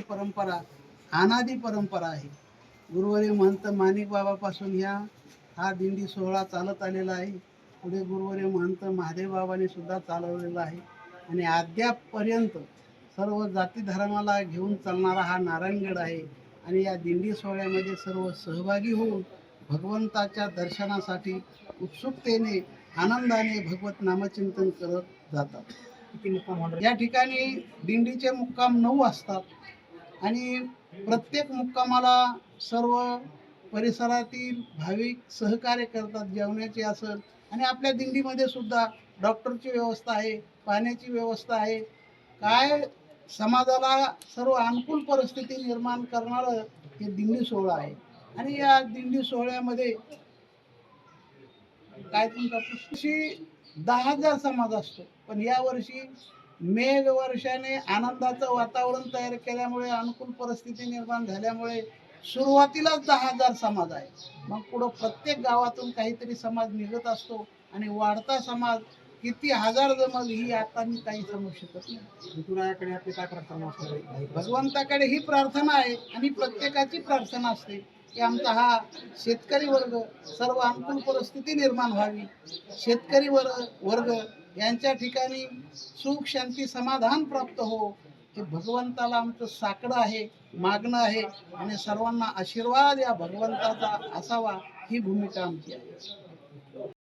परंपरा अनादी परंपरा आहे. गुरुवारी महंत माणिक बाबापासून ह्या हा दिंडी सोहळा चालत आलेला आहे. पुढे गुरुवारी महंत महादेव बाबांनी सुद्धा चालवलेला आहे. आणि अद्यापपर्यंत सर्व जाती धर्माला घेऊन चालणारा हा नारायणगड आहे. आणि या दिंडी सोहळ्यामध्ये सर्व सहभागी होऊन भगवंताच्या दर्शनासाठी उत्सुकतेने आनंदाने भगवत नामचिंतन करत जातात. या ठिकाणी दिंडीचे मुक्काम नऊ असतात. आणि प्रत्येक मुक्कामाला सर्व परिसरातील भाविक सहकार्य करतात जेवणाची असेल आणि आपल्या दिंडीमध्ये सुद्धा डॉक्टरची व्यवस्था आहे पाण्याची व्यवस्था आहे. काय समाजाला सर्व अनुकूल परिस्थिती निर्माण करणारं हे दिंडी सोहळा आहे. आणि या दिंडी सोहळ्यामध्ये काय तुमचा दहा हजार समाज असतो. पण यावर्षी मेघ वर्षाने आनंदाचं वातावरण तयार केल्यामुळे अनुकूल परिस्थिती निर्माण झाल्यामुळे सुरुवातीलाच दहा हजार समाज आहे. मग पुढं प्रत्येक गावातून काहीतरी समाज निघत असतो आणि वाढता समाज किती हजार जमल ही आता मी काही सांगू शकत नाही. विठुरायाकडे आपली काय प्रार्थना असणार आहे? भगवंताकडे ही प्रार्थना आहे आणि प्रत्येकाची प्रार्थना असते. की आमचा हा शेतकरी वर्ग सर्व अनुकूल परिस्थिती निर्माण व्हावी. शेतकरी वर्ग वर्ग यांच्या ठिकाणी सुख शांती समाधान प्राप्त हो. हे भगवंताला आमचं साकडं आहे मागणं आहे आणि सर्वांना आशीर्वाद या भगवंताचा असावा ही भूमिका आमची आहे.